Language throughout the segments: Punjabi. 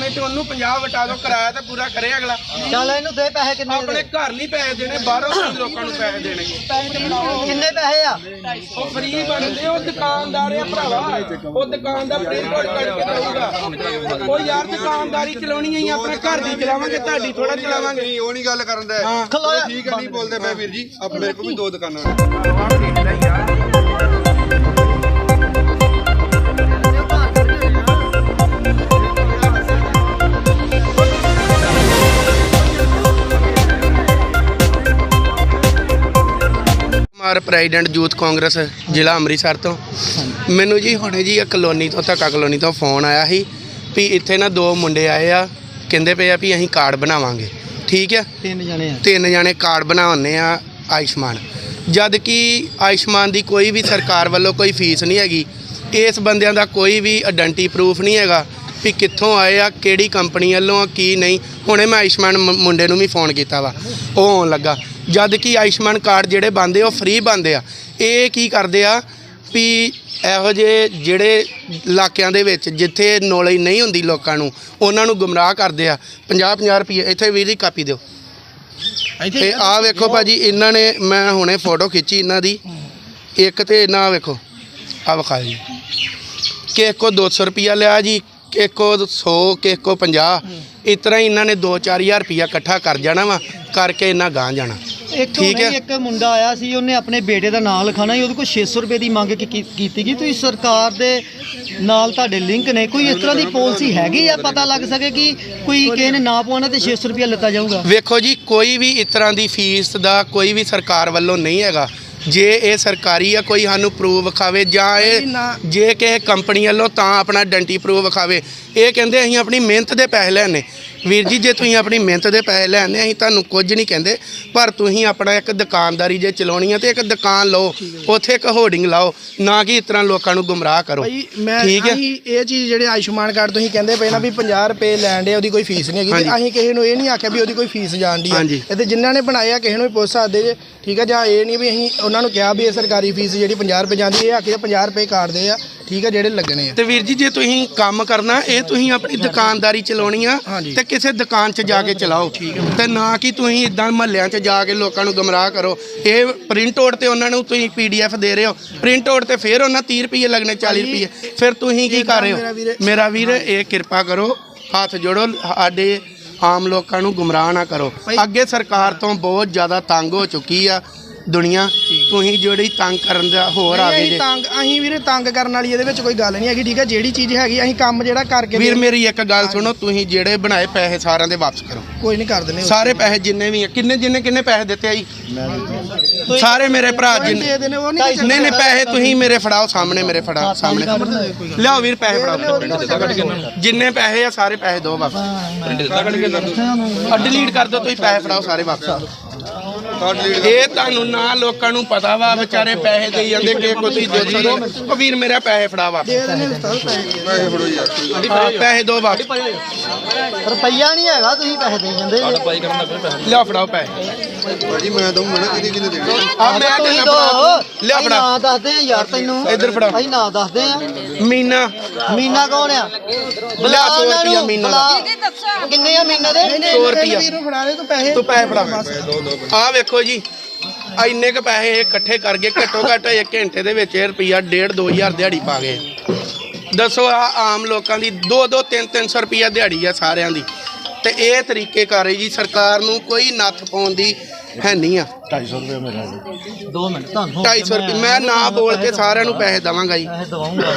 ਪਾਉਣੇ ਤੇ ਉਹਨੂੰ 50 ਵਟਾ ਦੋ ਕਿਰਾਇਆ ਤੇ ਪੂਰਾ ਕਰੇ ਅਗਲਾ। ਚੱਲ ਇਹਨੂੰ ਦੇ ਪੈਸੇ ਕਿੰਨੇ ਆਪਣੇ ਘਰ ਨਹੀਂ ਪੈਸੇ ਦੇਣੇ ਬਾਹਰੋਂ ਵੀ ਲੋਕਾਂ ਨੂੰ ਪੈਸੇ ਦੇਣੇ। ਕਿੰਨੇ ਪੈਸੇ ਆ? ਉਹ ਫਰੀ ਬਣਦੇ ਉਹ ਦੁਕਾਨਦਾਰ ਆ ਭਰਾਵਾ। ਉਹ ਦੁਕਾਨਦਾਰ ਪ੍ਰਿੰਟ ਆਊਟ ਕਰਕੇ ਦਊਗਾ। ਉਹ ਯਾਰ ਦੁਕਾਨਦਾਰੀ ਚਲਾਉਣੀ ਹੈ ਆਪਣੇ ਘਰ ਦੀ ਚਲਾਵਾਂਗੇ ਤੁਹਾਡੀ ਥੋੜਾ ਚਲਾਵਾਂਗੇ। ਨਹੀਂ ਉਹ ਨਹੀਂ ਗੱਲ ਕਰਨ ਦਾ। ਠੀਕ ਹੈ ਨਹੀਂ ਬੋਲਦੇ ਮੈਂ ਵੀਰ ਜੀ। ਆਪ ਮੇਰੇ ਕੋਲ ਵੀ ਦੋ ਦੁਕਾਨਾਂ ਨੇ। ਕੁਮਾਰ ਪ੍ਰੈਜ਼ੀਡੈਂਟ ਯੂਥ ਕਾਂਗਰਸ ਜ਼ਿਲ੍ਹਾ ਅੰਮ੍ਰਿਤਸਰ ਤੋਂ। ਮੈਨੂੰ ਜੀ ਹੁਣੇ ਜੀ ਇਹ ਕਲੋਨੀ ਤੋਂ ਧੱਕਾ ਕਲੋਨੀ ਤੋਂ ਫੋਨ ਆਇਆ ਸੀ ਵੀ ਇੱਥੇ ਨਾ ਦੋ ਮੁੰਡੇ ਆਏ ਆ ਕਹਿੰਦੇ ਪਏ ਆ ਵੀ ਅਸੀਂ ਕਾਰਡ ਬਣਾਵਾਂਗੇ। ਠੀਕ ਆ? ਤਿੰਨ ਜਣੇ ਆ। ਤਿੰਨ ਜਣੇ ਕਾਰਡ ਬਣਾਉਂਦੇ ਆ ਆਯੁਸ਼ਮਾਨ। ਜਦ ਕਿ ਆਯੁਸ਼ਮਾਨ ਦੀ ਕੋਈ ਵੀ ਸਰਕਾਰ ਵੱਲੋਂ ਕੋਈ ਫੀਸ ਨਹੀਂ ਹੈਗੀ ਇਸ ਬੰਦਿਆਂ ਦਾ ਕੋਈ ਵੀ ਆਇਡੈਂਟੀ ਪ੍ਰੂਫ ਨਹੀਂ ਹੈਗਾ ਵੀ ਕਿੱਥੋਂ ਆਏ ਆ ਕਿਹੜੀ ਕੰਪਨੀ ਵੱਲੋਂ ਆ ਕੀ ਨਹੀਂ। ਹੁਣੇ ਮੈਂ ਆਯੁਸ਼ਮਾਨ ਮੁੰਡੇ ਨੂੰ ਵੀ ਫੋਨ ਕੀਤਾ ਵਾ। ਉਹ ਆਉਣ ਲੱਗਾ। ਜਦ ਕਿ ਆਯੁਸ਼ਮਾਨ ਕਾਰਡ ਜਿਹੜੇ ਬੰਦੇ ਉਹ ਫ੍ਰੀ ਬੰਦੇ ਆ। ਇਹ ਕੀ ਕਰਦੇ ਆ ਵੀ ਇਹੋ ਜਿਹੇ ਜਿਹੜੇ ਇਲਾਕਿਆਂ ਦੇ ਵਿੱਚ ਜਿੱਥੇ ਨੌਲੇਜ ਨਹੀਂ ਹੁੰਦੀ ਲੋਕਾਂ ਨੂੰ ਉਹਨਾਂ ਨੂੰ ਗੁੰਮਰਾਹ ਕਰਦੇ ਆ। 50 50 ਰੁਪਏ ਇੱਥੇ ਵੀਰ ਦੀ ਕਾਪੀ ਦਿਓ। ਤੇ ਆ ਵੇਖੋ ਭਾਜੀ ਇਹਨਾਂ ਨੇ ਮੈਂ ਹੁਣੇ ਫੋਟੋ ਖਿੱਚੀ ਇਹਨਾਂ ਦੀ। ਇੱਕ ਤੇ ਇਹਨਾਂ ਵੇਖੋ ਆ ਵਿਖਾ ਜੀ ਕਿਸੇ ਕੋ 200 ਰੁਪਿਆ ਲਿਆ ਜੀ ਕਿਸੇ ਕੋ 100 ਕਿਸੇ ਕੋ 50 ਇਸ ਤਰ੍ਹਾਂ ਹੀ ਇਹਨਾਂ ਨੇ 2-4000 ਰੁਪਿਆ ਇਕੱਠਾ ਕਰ ਜਾਣਾ ਵਾ ਕਰਕੇ ਇਹਨਾਂ ਗਾਂ ਜਾਣਾ। ਇੱਕ ਠੀਕ ਹੁਣੇ ਹੈ। ਇੱਕ ਮੁੰਡਾ ਆਇਆ ਸੀ ਉਹਨੇ ਆਪਣੇ ਬੇਟੇ ਦਾ ਨਾਂ ਲਿਖਾਣਾ ਸੀ ਉਹਦੇ ਕੋਲ 600 ਰੁਪਏ ਦੀ ਮੰਗ ਕੀ- ਕੀ- ਕੀਤੀ ਗਈ। ਤੁਸੀਂ ਸਰਕਾਰ ਦੇ ਨਾਲ ਤੁਹਾਡੇ ਲਿੰਕ ਨੇ ਕੋਈ ਇਸ ਤਰ੍ਹਾਂ ਦੀ ਪਾਲਿਸੀ ਹੈਗੀ ਆ? ਪਤਾ ਲੱਗ ਸਕੇ ਕਿ ਕੋਈ ਕਿਸੇ ਨੇ ਨਾ ਪਵਾਉਣਾ ਤੇ 600 ਰੁਪਏ ਲਿੱਤਾ ਜਾਊਗਾ। ਵੇਖੋ ਜੀ ਕੋਈ ਵੀ ਇਸ ਤਰ੍ਹਾਂ ਦੀ ਫੀਸ ਦਾ ਕੋਈ ਵੀ ਸਰਕਾਰ ਵੱਲੋਂ ਨਹੀਂ ਹੈਗਾ। ਜੇ ਇਹ ਸਰਕਾਰੀ ਆ ਕੋਈ ਸਾਨੂੰ ਪ੍ਰੂਫ ਵਿਖਾਵੇ ਜਾਂ ਇਹ ਜੇ ਕਿਸੇ ਕੰਪਨੀ ਵੱਲੋਂ ਤਾਂ ਆਪਣਾ ਆਇਡੈਂਟੀ ਪ੍ਰੂਫ ਵਿਖਾਵੇ। ਇਹ ਕਹਿੰਦੇ ਅਸੀਂ ਆਪਣੀ ਮਿਹਨਤ ਦੇ ਪੈਸੇ ਲੈਣੇ। ਵੀਰ ਜੀ ਜੇ ਤੁਸੀਂ ਆਪਣੀ ਮਿਹਨਤ ਦੇ ਪੈਸੇ ਲੈਣੇ ਅਸੀਂ ਤੁਹਾਨੂੰ ਕੁਝ ਨਹੀਂ ਕਹਿੰਦੇ ਪਰ ਤੁਸੀਂ ਆਪਣਾ ਇੱਕ ਦੁਕਾਨਦਾਰੀ ਜੇ ਚਲਾਉਣੀ ਹੈ ਤੇ ਇੱਕ ਦੁਕਾਨ ਲਓ ਉੱਥੇ ਇੱਕ ਹੋਰਡਿੰਗ ਲਾਓ ਨਾ ਕਿ ਇਸ ਤਰ੍ਹਾਂ ਲੋਕਾਂ ਨੂੰ ਗੁੰਮਰਾਹ ਕਰੋ। ਭਾਈ ਮੈਂ ਠੀਕ ਹੈ? ਅਸੀਂ ਇਹ ਚੀਜ਼ ਜਿਹੜੇ ਆਯੁਸ਼ਮਾਨ ਕਾਰਡ ਤੁਸੀਂ ਕਹਿੰਦੇ ਪਏ ਨਾ ਵੀ 50 ਰੁਪਏ ਲੈਣ ਦੇ ਉਹਦੀ ਕੋਈ ਫੀਸ ਨਹੀਂ ਹੈਗੀ। ਤੇ ਹਾਂਜੀ। ਅਸੀਂ ਕਿਸੇ ਨੂੰ ਇਹ ਨਹੀਂ ਆਖਿਆ ਵੀ ਉਹਦੀ ਕੋਈ ਫੀਸ ਜਾਣਦੀ ਹੈ ਹਾਂਜੀ। ਇਹ ਤੇ ਜਿਨ੍ਹਾਂ ਨੇ ਬਣਾਏ ਆ ਕਿਸੇ ਨੂੰ ਵੀ ਪੁੱਛ ਸਕਦੇ ਜੇ ਠੀਕ ਹੈ ਜਾਂ ਇਹ ਨਹੀਂ ਵੀ ਅਸੀਂ ਉਹਨਾਂ ਨੂੰ ਕਿਹਾ ਵੀ ਇਹ ਸਰਕਾਰੀ ਫੀਸ ਜਿਹੜੀ 50 ਰੁਪਏ ਜਾਂਦੀ ਇਹ ਆਖਿਆ 50 ਰੁਪਏ ਕਾਰਡ ਦੇ ਆ। ਠੀਕ ਹੈ ਜਿਹੜੇ ਲੱਗਣੇ ਆ। ਤੇ ਵੀਰ ਜੀ ਜੇ ਤੁਸੀਂ ਕੰਮ ਕਰਨਾ ਇਹ ਤੁਸੀਂ ਆਪਣੀ ਦੁਕਾਨਦਾਰੀ ਚਲਾਉਣੀ ਆ ਹਾਂਜੀ। ਤੇ ਕਿਸੇ ਦੁਕਾਨ 'ਚ ਜਾ ਕੇ ਚਲਾਓ। ਤੇ ਨਾ ਕਿ ਤੁਸੀਂ ਇਦਾਂ ਮਹੱਲਿਆਂ 'ਚ ਜਾ ਕੇ ਲੋਕਾਂ ਨੂੰ ਗਮਰਾਹ ਕਰੋ। ਇਹ ਪ੍ਰਿੰਟ ਆਊਟ ਤੇ ਉਹਨਾਂ ਨੂੰ ਤੁਸੀਂ ਪੀਡੀਐਫ ਦੇ ਰਹੇ ਹੋ। ਪ੍ਰਿੰਟ ਆਊਟ ਤੇ ਫਿਰ ਉਹਨਾਂ 30 ਰੁਪਏ ਲੱਗਣੇ 40 ਰੁਪਏ। ਫਿਰ ਤੁਸੀਂ ਕੀ ਕਰ ਰਹੇ ਮੇਰਾ ਹੋ? ਮੇਰਾ ਵੀਰ ਇਹ ਕਿਰਪਾ ਕਰੋ ਹੱਥ ਜੋੜੋ ਸਾਡੇ ਆਮ ਲੋਕਾਂ ਨੂੰ ਗੁੰਮਰਾਹ ਨਾ ਕਰੋ। ਅੱਗੇ ਸਰਕਾਰ ਤੋਂ ਬਹੁਤ ਜ਼ਿਆਦਾ ਤੰਗ ਹੋ ਚੁੱਕੀ ਆ। ਦੁਨੀਆ ਤੁਸੀਂ ਜਿਹੜੀ ਤੰਗ ਕਰਨ ਦਾ ਹੋਰ ਆ ਗਏ ਅਸੀਂ ਜੇ। ਤੰਗ ਅਸੀਂ ਵੀਰੇ ਤੰਗ ਕਰਨ ਵਾਲੀ ਇਹਦੇ ਵਿੱਚ ਕੋਈ ਗੱਲ ਨਹੀਂ ਹੈਗੀ ਠੀਕ ਹੈ? ਜਿਹੜੀ ਚੀਜ਼ ਹੈਗੀ ਅਸੀਂ ਕੰਮ ਜਿਹੜਾ ਕਰਕੇ ਵੀਰ ਮੇਰੀ ਇੱਕ ਗੱਲ ਸੁਣੋ ਤੁਸੀਂ ਜਿਹੜੇ ਬਣਾਏ ਪੈਸੇ ਸਾਰਿਆਂ ਦੇ ਵਾਪਸ ਕਰੋ। ਕੋਈ ਨਹੀਂ ਕਰ ਦਿੰਦੇ। ਸਾਰੇ ਪੈਸੇ ਜਿੰਨੇ ਵੀ ਆ ਕਿੰਨੇ ਜਿੰਨੇ ਕਿੰਨੇ ਪੈਸੇ ਦਿੱਤੇ ਆ ਜੀ? ਸਾਰੇ ਮੇਰੇ ਭਰਾ ਜਿੰਨੇ ਦੇ ਦੇਣੇ ਉਹ ਨਹੀਂ ਨਹੀਂ ਨਹੀਂ ਪੈਸੇ ਤੁਸੀਂ ਮੇਰੇ ਫੜਾਓ ਸਾਹਮਣੇ ਮੇਰੇ ਫੜਾਓ ਸਾਹਮਣੇ। ਲਿਆਓ ਵੀਰ ਪੈਸੇ ਫੜਾਓ। ਜਿੰਨੇ ਪੈਸੇ ਆ ਸਾਰੇ ਪੈਸੇ ਦਿਓ ਵਾਪਸ। ਡਿਲੀਟ ਕਰ ਦਿਓ ਤੁਸੀਂ ਪੈਸੇ ਫੜਾਓ ਸਾਰੇ ਵਾਪਸ। ਇਹ ਤੁਹਾਨੂੰ ਨਾ ਲੋਕਾਂ ਨੂੰ ਪਤਾ ਵਾ ਵਿਚਾਰੇ ਪੈਸੇ ਦੇਈ ਜਾਂਦੇ ਕਿ ਕੋਈ ਦੋ ਦਿਓ। ਉਹ ਵੀਰ ਮੇਰਾ ਪੈਸੇ ਫੜਾ ਦੇ ਉਸਤਾਦ ਪੈਸੇ ਪੈਸੇ ਫੜੋ ਯਾਰ ਹਾਂ, ਪੈਸੇ ਦਿਓ ਵਾਪਸ। ਰੁਪਈਆ ਨਹੀਂ ਹੈਗਾ ਤੁਸੀਂ ਪੈਸੇ ਦੇ ਜਾਂਦੇ ਜੇ। ਲਿਆਓ ਫੜਾਓ ਪੈਸੇ। ਭਾਜੀ ਮੈਂ ਦਊਂਗਾ ਨਾ ਕਿਹਦੇ ਕਿਹਦੇ ਦੇਣੇ ਆ ਮੈਂ ਤੈਨੂੰ ਦੋ। ਫੜਾ ਲਿਆ ਫੜਾ। ਨਾਂ ਦੱਸਦੇ ਆ ਯਾਰ ਤੈਨੂੰ। ਇੱਧਰ ਫੜਾ। ਅਸੀਂ ਨਾਂ ਦੱਸਦੇ ਆ ਮੀਨਾ। ਮੀਨਾ ਕੌਣ ਆ? ਲਿਆ ਸੌ ਉਹਨਾਂ ਰੁਪਈਆ ਨੂੰ, ਮੀਨਾ ਦਾ। ਕਿੰਨੇ ਆ ਮੀਨਾ ਦੇ? ਸੌ ਰੁਪਈਆ। ਵੀਰ ਨੂੰ ਫੜਾ ਦੇ। ਤੂੰ ਪੈਸੇ ਤੂੰ ਪੈਸੇ ਫੜਾ ਆ ਵੇਖੋ। ਜੀ ਆ ਇੰਨੇ ਕ ਪੈਸੇ ਇਹ ਇਕੱਠੇ ਕਰਕੇ ਘੱਟੋ ਘੱਟ ਇੱਕ ਘੰਟੇ ਦੇ ਵਿੱਚ ਇਹ ਰੁਪਈਆ 1.5 2000 ਦਿਹਾੜੀ ਪਾ ਗਏ। ਦੱਸੋ ਆ ਆਮ ਲੋਕਾਂ ਦੀ 2 2 3 300 ਰੁਪਈਆ ਦਿਹਾੜੀ ਆ ਸਾਰਿਆਂ ਦੀ। ਤੇ ਇਹ ਤਰੀਕੇ ਕਰ ਰਹੀ ਜੀ ਸਰਕਾਰ ਨੂੰ ਕੋਈ ਨੱਥ ਪਾਉਣ ਦੀ ਹੈ ਨਹੀਂ ਆ। 2 ਮਿੰਟ ਤੁਹਾਨੂੰ 250 ਰੁਪਏ ਮੈਂ ਨਾ ਬੋਲ ਕੇ ਸਾਰਿਆਂ ਨੂੰ ਪੈਸੇ ਦਵਾਂਗਾ ਜੀ। ਪੈਸੇ ਦਵਾਉਂਗਾ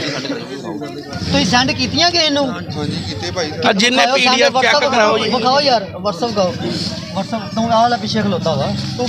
ਤੁਸੀਂ ਸੈਂਡ ਕੀਤੀਆਂ ਕਿ ਇਹਨੂੰ? ਹਾਂਜੀ ਕੀਤੇ ਭਾਈ। ਆ ਜਿੰਨੇ ਪੀਡੀਐਫ ਚੈੱਕ ਕਰਾਓ ਜੀ। ਵਿਖਾਓ ਯਾਰ WhatsApp ਕਰਾਓ। WhatsApp ਤੂੰ ਆਹ ਲੈ ਪਿੱਛੇ ਖਲੋਤਾ ਵਾ। ਤੂੰ